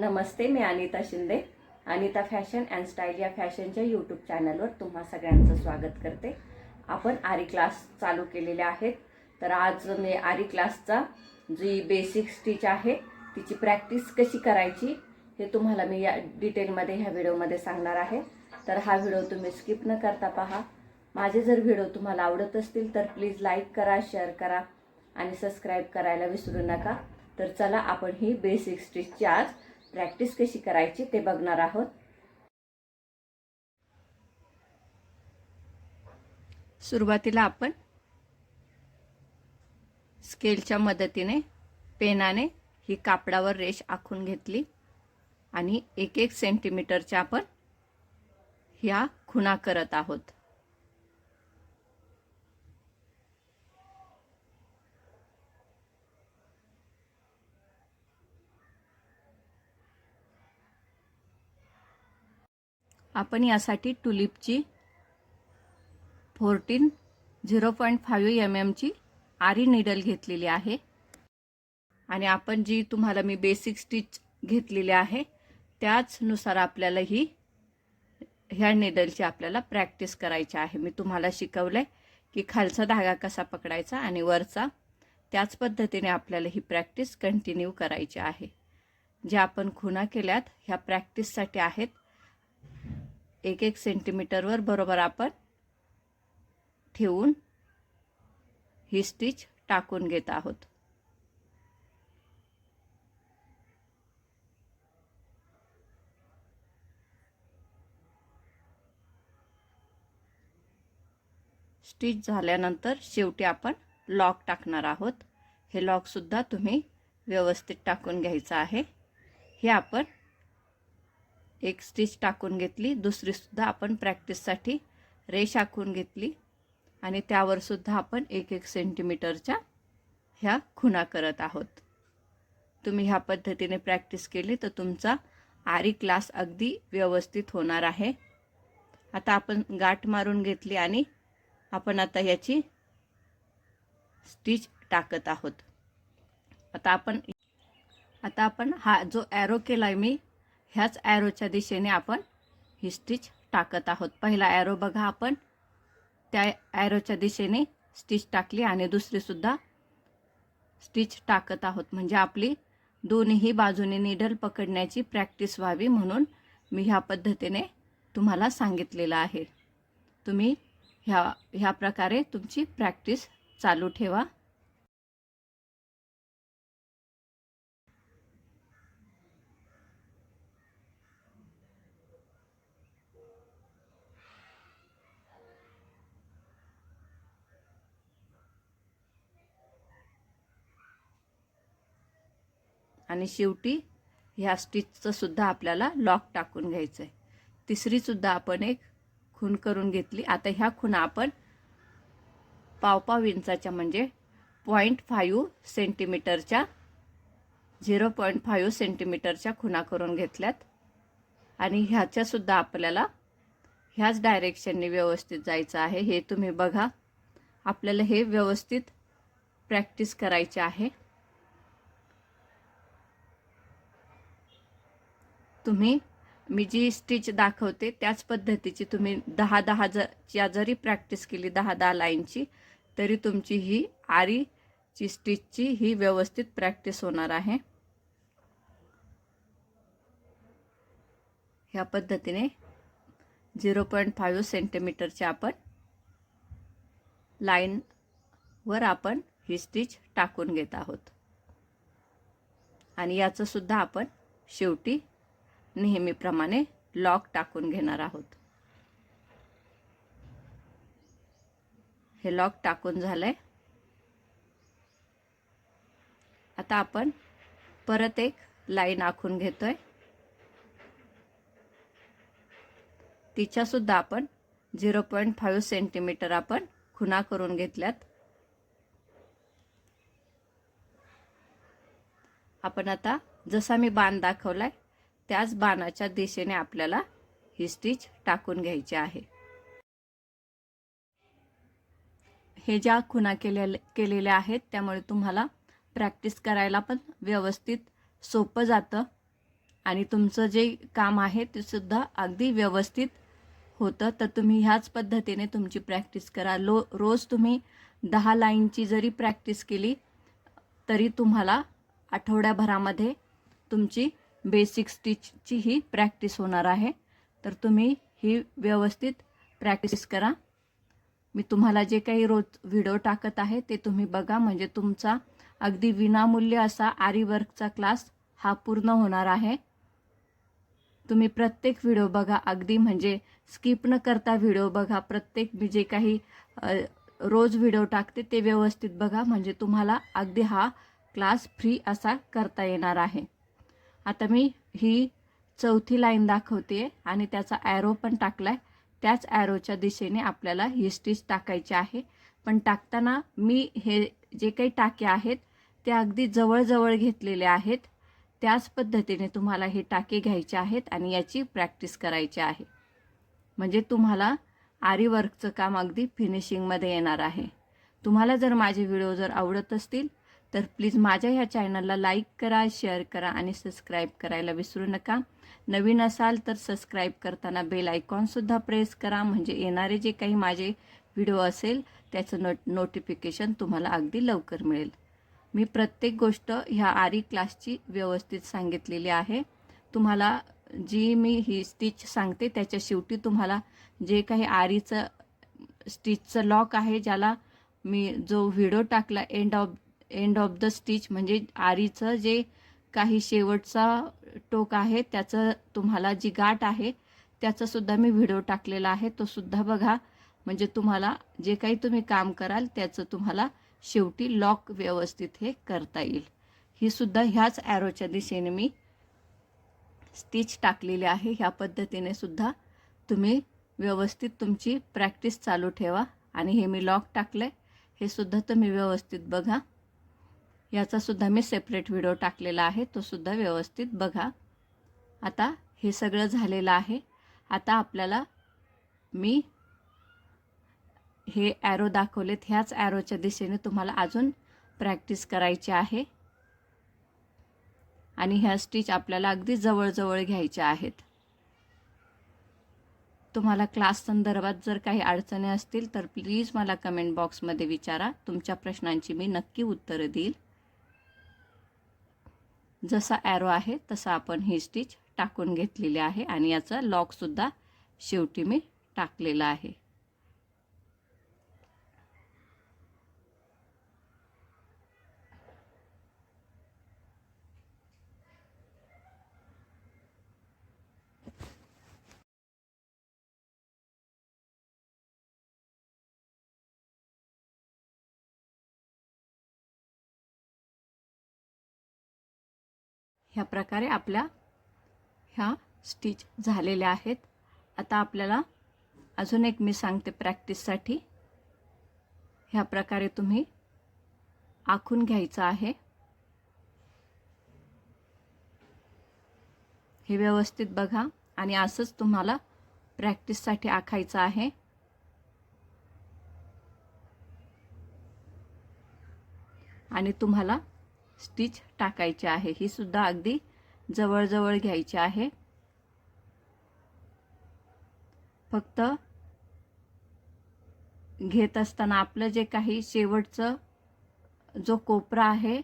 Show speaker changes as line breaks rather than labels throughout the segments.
Namaste me Anita Shinde. Anita fashion and style या फॅशनच्या YouTube चॅनलवर तुम्हा सगळ्यांचं स्वागत करते. आपण आरी क्लास चालू केलेले आहेत. तर आज मी आरी क्लासचा जी बेसिक स्टिच आहे तिची प्रॅक्टिस कशी करायची हे तुम्हाला मी या डिटेलमध्ये ह्या व्हिडिओमध्ये सांगणार आहे. तर हा व्हिडिओ तुम्ही स्किप न करता पहा. माझे जर व्हिडिओ तुम्हाला आवडत असतील तर प्लीज लाईक करा शेअर करा आणि सबस्क्राईब करायला विसरू नका. तर चला आपण ही बेसिक स्टिचची आज प्रॅक्टिस कशी करायची ते बघणार आहोत. सुरुवातीला आपण स्केलच्या मदतीने पेनाने ही कापडावर रेष आखून घेतली आणि एक एक सेंटीमीटरच्या आपण ह्या खुणा करत आहोत. आपण यासाठी टुलिपची fourteen zero point five M एमची आरी निडल घेतलेली आहे. आणि आपण जी तुम्हाला मी बेसिक स्टिच घेतलेली आहे त्याचनुसार आपल्याला ही ह्या निडलची आपल्याला प्रॅक्टिस करायची आहे. मी तुम्हाला शिकवलं आहे की खालचा धागा कसा पकडायचा आणि वरचा त्याच पद्धतीने आपल्याला ही प्रॅक्टिस कंटिन्यू करायची आहे. ज्या आपण खुणा केल्यात ह्या प्रॅक्टिससाठी आहेत एक एक सेंटीमीटरवर बरोबर आपण ठेवून ही स्टिच टाकून घेत आहोत. स्टिच झाल्यानंतर शेवटी आपण लॉक टाकणार आहोत. हे लॉकसुद्धा तुम्ही व्यवस्थित टाकून घ्यायचं आहे. हे आपण एक स्टिच टाकून घेतली. दुसरीसुद्धा आपण प्रॅक्टिससाठी रेष आखून घेतली. आणि त्यावरसुद्धा आपण एक एक सेंटीमीटरच्या ह्या खुणा करत आहोत. तुम्ही ह्या पद्धतीने प्रॅक्टिस केली तर तुमचा आरी क्लास अगदी व्यवस्थित होणार आहे. आता आपण गाठ मारून घेतली आणि आपण आता याची स्टिच टाकत आहोत. आता आपण आता आपण हा जो ॲरो केला आहे मी ह्याच ॲरोच्या दिशेने आपण ही स्टिच टाकत आहोत. पहिला ॲरो बघा आपण. त्या ॲरोच्या दिशेने स्टिच टाकली आणि दुसरीसुद्धा स्टिच टाकत आहोत. म्हणजे आपली दोन्ही बाजूने निडल पकडण्याची प्रॅक्टिस व्हावी म्हणून मी ह्या पद्धतीने तुम्हाला सांगितलेलं आहे. तुम्ही ह्या ह्या प्रकारे तुमची प्रॅक्टिस चालू ठेवा. आणि शेवटी ह्या स्टिचचंसुद्धा आपल्याला लॉक टाकून घ्यायचं आहे तिसरीसुद्धा आपण एक खून करून घेतली. आता ह्या खुणा आपण पावपाव इंचाच्या म्हणजे पॉईंट फाईव्ह सेंटीमीटरच्या झिरो पॉईंट फाईव्ह सेंटीमीटरच्या खुणा करून घेतल्यात. आणि ह्याच्यासुद्धा आपल्याला ह्याच डायरेक्शनने व्यवस्थित जायचं आहे. हे तुम्ही बघा. आपल्याला हे व्यवस्थित प्रॅक्टिस करायचे आहे. तुम्ही मी जी स्टिच दाखवते त्याच पद्धतीची तुम्ही दहा दहा ज जरी प्रॅक्टिस केली दहा दहा लाईनची तरी तुमची ही आरीची स्टिचची ही व्यवस्थित प्रॅक्टिस होणार आहे. ह्या पद्धतीने झिरो पॉईंट फाईव्ह सेंटीमीटरच्या आपण लाईनवर आपण ही स्टिच टाकून घेत आहोत. आणि याचंसुद्धा आपण शेवटी नेहमीप्रमाणे लॉक टाकून घेणार आहोत. हे लॉक टाकून झालंय. आता आपण परत एक लाईन आखून घेतोय. तिच्यासुद्धा आपण झिरो पॉईंट फाईव्ह सेंटीमीटर आपण खुणा करून घेतल्यात. आपण आता जसा मी बाण दाखवलाय त्याच बाणाच्या दिशेने आपल्याला ही स्टिच टाकून घ्यायची आहे. हे ज्या खुणा केलेल्या केलेल्या आहेत त्यामुळे तुम्हाला प्रॅक्टिस करायला पण व्यवस्थित सोपं जातं आणि तुमचं जे काम आहे ते सुद्धा अगदी व्यवस्थित होतं. तर तुम्ही ह्याच पद्धतीने तुमची प्रॅक्टिस करा. लो रोज तुम्ही दहा लाईनची जरी प्रॅक्टिस केली तरी तुम्हाला आठवड्याभरामध्ये तुमची बेसिक स्टिचची ही प्रॅक्टिस होणार आहे. तर तुम्ही ही व्यवस्थित प्रॅक्टिस करा. मी तुम्हाला जे काही रोज व्हिडिओ टाकत आहे ते तुम्ही बघा. म्हणजे तुमचा अगदी विनामूल्य असा आरी वर्कचा क्लास हा पूर्ण होणार आहे. तुम्ही प्रत्येक व्हिडिओ बघा. अगदी म्हणजे स्किप न करता व्हिडिओ बघा. प्रत्येक मी जे काही रोज व्हिडिओ टाकते ते व्यवस्थित बघा. म्हणजे तुम्हाला अगदी हा क्लास फ्री असा करता येणार आहे. आता मी ही चौथी लाईन दाखवते आणि त्याचा ॲरो पण टाकला आहे त्याच ॲरोच्या दिशेने आपल्याला ही स्टिच टाकायची आहे. पण टाकताना मी हे जे काही टाके आहेत ते अगदी जवळजवळ घेतलेले आहेत. त्याच पद्धतीने तुम्हाला हे टाके घ्यायचे आहेत आणि याची प्रॅक्टिस करायची आहे. म्हणजे तुम्हाला आरी वर्कचं काम अगदी फिनिशिंगमध्ये येणार आहे. तुम्हाला जर माझे व्हिडिओ जर आवडत असतील तर प्लीज माझ्या ह्या चॅनलला लाईक करा शेअर करा आणि सबस्क्राईब करायला विसरू नका. नवीन असाल तर सबस्क्राईब करताना बेल आयकॉनसुद्धा प्रेस करा. म्हणजे येणारे जे काही माझे व्हिडिओ असेल त्याचं नोट नोटिफिकेशन तुम्हाला अगदी लवकर मिळेल. मी प्रत्येक गोष्ट ह्या आरी क्लासची व्यवस्थित सांगितलेली आहे. तुम्हाला जी मी ही स्टिच सांगते त्याच्या शेवटी तुम्हाला जे काही आरीचं स्टिचचं लॉक आहे ज्याला मी जो व्हिडिओ टाकला end of end of the stitch म्हणजे आरीचं जे काही शेवटचा टोक आहे त्याचं तुम्हाला जी गाठ आहे त्याचा सुद्धा मी व्हिडिओ टाकलेला आहे. तो सुद्धा बघा. म्हणजे तुम्हाला जे काही तुम्ही काम कराल त्याचं तुम्हाला शेवटी लॉक व्यवस्थित हे करता येईल. ही सुद्धा ह्याच ॲरोच्या दिशेने मी स्टिच टाकलेली आहे. ह्या पद्धतीने सुद्धा तुम्ही व्यवस्थित तुमची प्रॅक्टिस चालू ठेवा. आणि हे मी लॉक टाकलं आहे हे सुद्धा तुम्ही व्यवस्थित बघा. याचासुद्धा मी सेपरेट व्हिडिओ टाकलेला आहे. तो सुद्धा व्यवस्थित बघा. आता हे सगळं झालेलं आहे. आता आपल्याला मी हे ॲरो दाखवलेत. ह्याच ॲरोच्या दिशेने तुम्हाला अजून प्रॅक्टिस करायची आहे. आणि ह्या स्टिच आपल्याला अगदी जवळजवळ घ्यायच्या आहेत. तुम्हाला क्लास संदर्भात जर काही अडचणी असतील तर प्लीज मला कमेंट बॉक्समध्ये विचारा. तुमच्या प्रश्नांची मी नक्की उत्तरं देईल. जसा ॲरो आहे तसा आपण ही स्टिच टाकून घेतलेली आहे आणि याचा लॉकसुद्धा शेवटी मी टाकलेला आहे. ह्या प्रकारे आपल्या ह्या स्टिच झालेल्या आहेत. आता आपल्याला अजून एक मी सांगते प्रॅक्टिससाठी ह्या प्रकारे तुम्ही आखून घ्यायचं आहे. हे व्यवस्थित बघा आणि असंच तुम्हाला प्रॅक्टिससाठी आखायचं आहे. आणि तुम्हाला स्टिच टाकायची आहे. ही सुद्धा अगदी जवळजवळ घ्यायची आहे. फक्त घेत असताना आपलं जे काही शेवटचं जो कोपरा आहे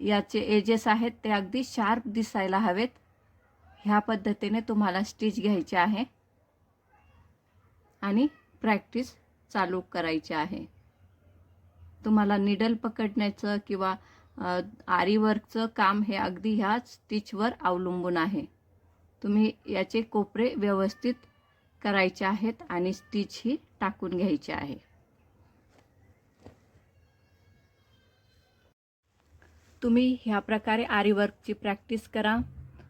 याचे एजेस आहेत ते अगदी शार्प दिसायला हवेत. ह्या पद्धतीने तुम्हाला स्टिच घ्यायची आहे आणि प्रॅक्टिस चालू करायची आहे. तुम्हाला निडल पकडण्याचं किंवा आरीवर्कचं काम हे अगदी ह्या स्टिचवर अवलंबून आहे. तुम्ही याचे कोपरे व्यवस्थित करायचे आहेत आणि स्टिच ही टाकून घ्यायची आहे. तुम्ही ह्या प्रकारे आरीवर्कची प्रॅक्टिस करा.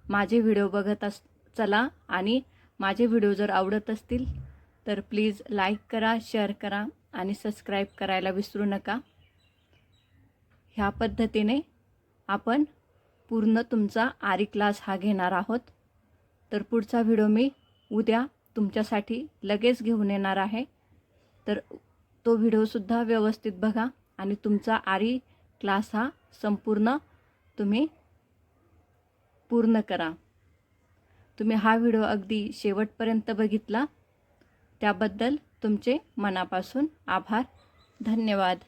माझे व्हिडिओ बघत अस चला आणि माझे व्हिडिओ जर आवडत असतील तर प्लीज लाईक करा शेअर करा. आणि सबस्क्राईब करायला विसरू नका. ह्या पद्धतीने आपण पूर्ण तुमचा आरी क्लास हा घेणार आहोत. तर पुढचा व्हिडिओ मी उद्या तुमच्यासाठी लगेच घेऊन येणार आहे. तर तो व्हिडिओसुद्धा व्यवस्थित बघा आणि तुमचा आरी क्लास हा संपूर्ण तुम्ही पूर्ण करा. तुम्ही हा व्हिडिओ अगदी शेवटपर्यंत बघितला. त्याबद्दल तुमचे मनापासून आभार. धन्यवाद.